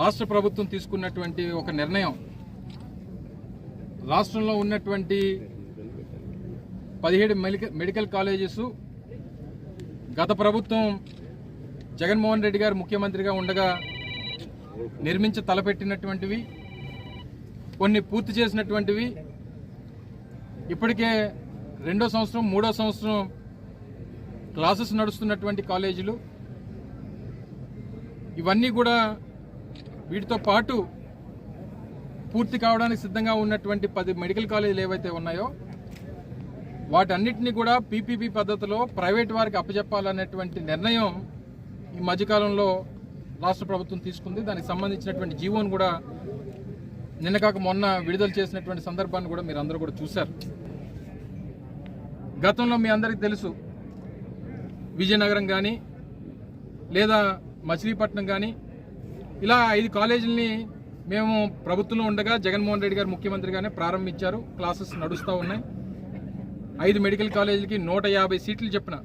రాష్ట్ర ప్రభుత్వం తీసుకున్నటువంటి ఒక నిర్ణయం రాష్ట్రంలో ఉన్నటువంటి పదిహేడు మెడికల్ మెడికల్ కాలేజెస్ గత ప్రభుత్వం జగన్మోహన్ రెడ్డి గారు ముఖ్యమంత్రిగా ఉండగా నిర్మించి తలపెట్టినటువంటివి కొన్ని పూర్తి చేసినటువంటివి. ఇప్పటికే రెండో సంవత్సరం మూడో సంవత్సరం క్లాసెస్ నడుస్తున్నటువంటి కాలేజీలు. ఇవన్నీ కూడా వీటితో పాటు పూర్తి కావడానికి సిద్ధంగా ఉన్నటువంటి పది మెడికల్ కాలేజీలు ఏవైతే ఉన్నాయో వాటన్నిటిని కూడా పీపీపీ పద్ధతిలో ప్రైవేట్ వారికి అప్పచెప్పాలనేటువంటి నిర్ణయం ఈ మధ్యకాలంలో రాష్ట్ర ప్రభుత్వం తీసుకుంది. దానికి సంబంధించినటువంటి జీవోను కూడా నిన్న కాక మొన్న విడుదల చేసినటువంటి సందర్భాన్ని కూడా మీరు అందరూ కూడా చూశారు. గతంలో మీ అందరికీ తెలుసు విజయనగరం కానీ లేదా మచిలీపట్నం కానీ ఇలా ఐదు కాలేజీలని మేము ప్రభుత్వంలో ఉండగా జగన్మోహన్ రెడ్డి గారు ముఖ్యమంత్రిగానే ప్రారంభించారు. క్లాసెస్ నడుస్తూ ఉన్నాయి. ఐదు మెడికల్ కాలేజీలకి నూట యాభై సీట్లు చెప్పిన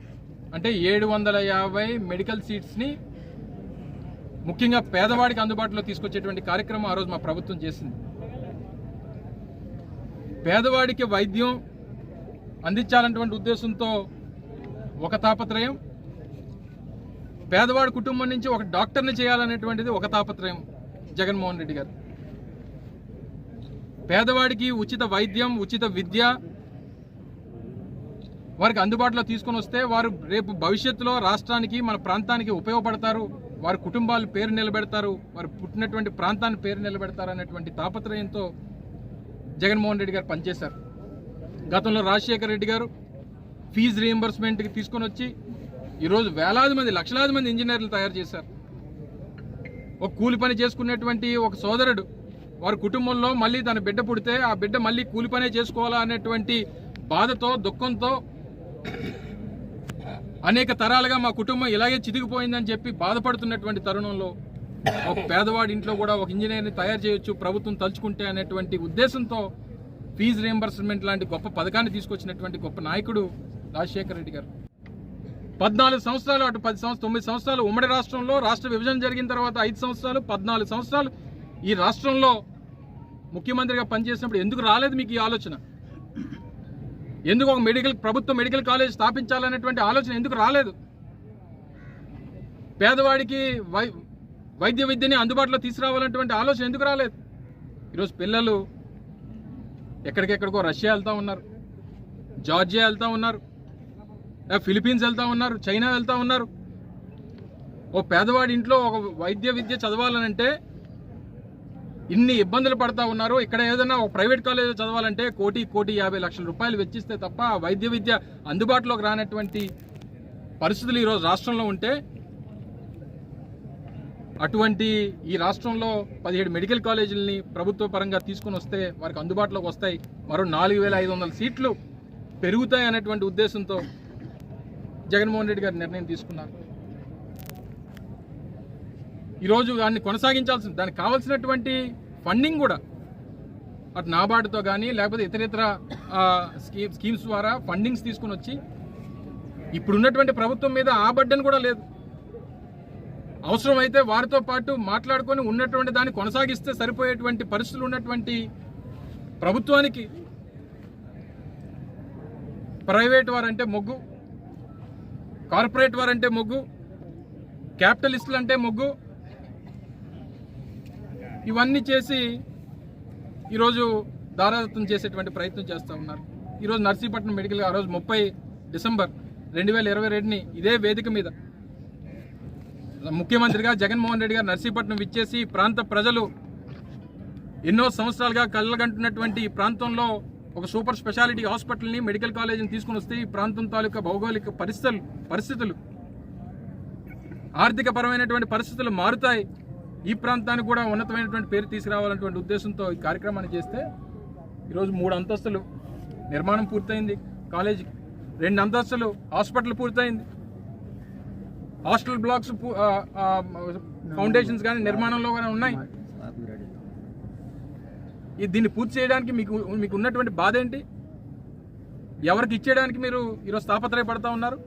అంటే ఏడు వందల యాభై మెడికల్ సీట్స్ని ముఖ్యంగా పేదవాడికి అందుబాటులో తీసుకొచ్చేటువంటి కార్యక్రమం ఆ రోజు మా ప్రభుత్వం చేసింది. పేదవాడికి వైద్యం అందించాలన్నటువంటి ఉద్దేశంతో ఒక తాపత్రయం పేదవాడి కుటుంబం నుంచి ఒక డాక్టర్ని చేయాలనేటువంటిది ఒక తాపత్రయం జగన్మోహన్ రెడ్డి గారు. పేదవాడికి ఉచిత వైద్యం ఉచిత విద్య వారికి అందుబాటులో తీసుకొని వస్తే వారు రేపు భవిష్యత్తులో రాష్ట్రానికి మన ప్రాంతానికి ఉపయోగపడతారు. వారి కుటుంబాలు పేరు నిలబెడతారు. వారు పుట్టినటువంటి ప్రాంతాన్ని పేరు నిలబెడతారు అనేటువంటి తాపత్రయంతో జగన్మోహన్ రెడ్డి గారు పనిచేశారు. గతంలో రాజశేఖర రెడ్డి గారు ఫీజు రీఎంబర్స్మెంట్కి తీసుకొని వచ్చి ఈరోజు వేలాది మంది లక్షలాది మంది ఇంజనీర్లు తయారు చేశారు. ఒక కూలి పని చేసుకునేటువంటి ఒక సోదరుడు వారి కుటుంబంలో మళ్ళీ తన బిడ్డ పుడితే ఆ బిడ్డ మళ్ళీ కూలి పనే చేసుకోవాలా అనేటువంటి బాధతో దుఃఖంతో అనేక తరాలుగా మా కుటుంబం ఇలాగే చితికిపోయిందని చెప్పి బాధపడుతున్నటువంటి తరుణంలో ఒక పేదవాడి ఇంట్లో కూడా ఒక ఇంజనీర్ని తయారు చేయొచ్చు ప్రభుత్వం తలుచుకుంటే అనేటువంటి ఉద్దేశంతో ఫీజు రియంబర్స్మెంట్ లాంటి గొప్ప పథకాన్ని తీసుకొచ్చినటువంటి గొప్ప నాయకుడు రాజశేఖర రెడ్డి గారు. పద్నాలుగు సంవత్సరాలు అటు పది సంవత్సరం తొమ్మిది సంవత్సరాలు ఉమ్మడి రాష్ట్రంలో రాష్ట్ర విభజన జరిగిన తర్వాత ఐదు సంవత్సరాలు పద్నాలుగు సంవత్సరాలు ఈ రాష్ట్రంలో ముఖ్యమంత్రిగా పనిచేసినప్పుడు ఎందుకు రాలేదు మీకు ఈ ఆలోచన? ఎందుకు ఒక మెడికల్ ప్రభుత్వ మెడికల్ కాలేజ్ స్థాపించాలనేటువంటి ఆలోచన ఎందుకు రాలేదు? పేదవాడికి వై వైద్య విద్యని అందుబాటులో తీసుకురావాలనేటువంటి ఆలోచన ఎందుకు రాలేదు? ఈరోజు పిల్లలు ఎక్కడికెక్కడికో రష్యా వెళ్తూ ఉన్నారు జార్జియా వెళ్తూ ఉన్నారు ఫిలిపీన్స్ వెళ్తూ ఉన్నారు చైనా వెళ్తూ ఉన్నారు. ఓ పేదవాడి ఇంట్లో ఒక వైద్య విద్య చదవాలనంటే ఇన్ని ఇబ్బందులు పడతా ఉన్నారు. ఇక్కడ ఏదైనా ఒక ప్రైవేట్ కాలేజ్ చదవాలంటే కోటి కోటి యాభై లక్షల రూపాయలు వెచ్చిస్తే తప్ప వైద్య విద్య అందుబాటులోకి రానటువంటి పరిస్థితులు ఈరోజు రాష్ట్రంలో ఉంటే అటువంటి ఈ రాష్ట్రంలో పదిహేడు మెడికల్ కాలేజీలని ప్రభుత్వ పరంగా తీసుకొని వస్తే వారికి అందుబాటులోకి వస్తాయి. మరో నాలుగు వేల ఐదు వందల సీట్లు పెరుగుతాయి అనేటువంటి ఉద్దేశంతో జగన్మోహన్ రెడ్డి గారు నిర్ణయం తీసుకున్నారు. ఈరోజు దాన్ని కొనసాగించాల్సింది దానికి కావాల్సినటువంటి ఫండింగ్ కూడా అటు నాబార్డుతో కానీ లేకపోతే ఇతరితర స్కీమ్ స్కీమ్స్ ద్వారా ఫండింగ్స్ తీసుకుని వచ్చి ఇప్పుడున్నటువంటి ప్రభుత్వం మీద ఆ బడ్డను కూడా లేదు. అవసరమైతే వారితో పాటు మాట్లాడుకొని ఉన్నటువంటి దాన్ని కొనసాగిస్తే సరిపోయేటువంటి పరిస్థితులు ఉన్నటువంటి ప్రభుత్వానికి ప్రైవేట్ వారంటే మొగ్గు. కార్పొరేట్ వారంటే మొగ్గు క్యాపిటలిస్టులు అంటే మొగ్గు. ఇవన్నీ చేసి ఈరోజు దారాదత్తం చేసేటువంటి ప్రయత్నం చేస్తూ ఉన్నారు. ఈరోజు నర్సీపట్నం మెడికల్ ఆ రోజు ముప్పై డిసెంబర్ రెండు వేల ఇరవై రెండుని ఇదే వేదిక మీద ముఖ్యమంత్రిగా జగన్మోహన్ రెడ్డి గారు నర్సీపట్నం ఇచ్చేసి ప్రాంత ప్రజలు ఎన్నో సంవత్సరాలుగా కళ్ళగంటున్నటువంటి ఈ ప్రాంతంలో ఒక సూపర్ స్పెషాలిటీ హాస్పిటల్ని మెడికల్ కాలేజీని తీసుకుని వస్తే ఈ ప్రాంతం తాలూకా భౌగోళిక పరిస్థితులు పరిస్థితులు ఆర్థిక పరమైనటువంటి పరిస్థితులు మారుతాయి. ఈ ప్రాంతానికి కూడా ఉన్నతమైనటువంటి పేరు తీసుకురావాలన్నటువంటి ఉద్దేశంతో ఈ కార్యక్రమాన్ని చేస్తే ఈరోజు మూడు అంతస్తులు నిర్మాణం పూర్తయింది కాలేజీకి. రెండు అంతస్తులు హాస్పిటల్ పూర్తయింది. హాస్టల్ బ్లాక్స్ ఫౌండేషన్స్ కానీ నిర్మాణంలో కానీ ఉన్నాయి. దీన్ని పూర్తి చేయడానికి మీకు మీకు ఉన్నటువంటి బాధ ఏంటి? ఎవరికి ఇచ్చేయడానికి మీరు ఈరోజు తాపత్రయపడతా ఉన్నారు?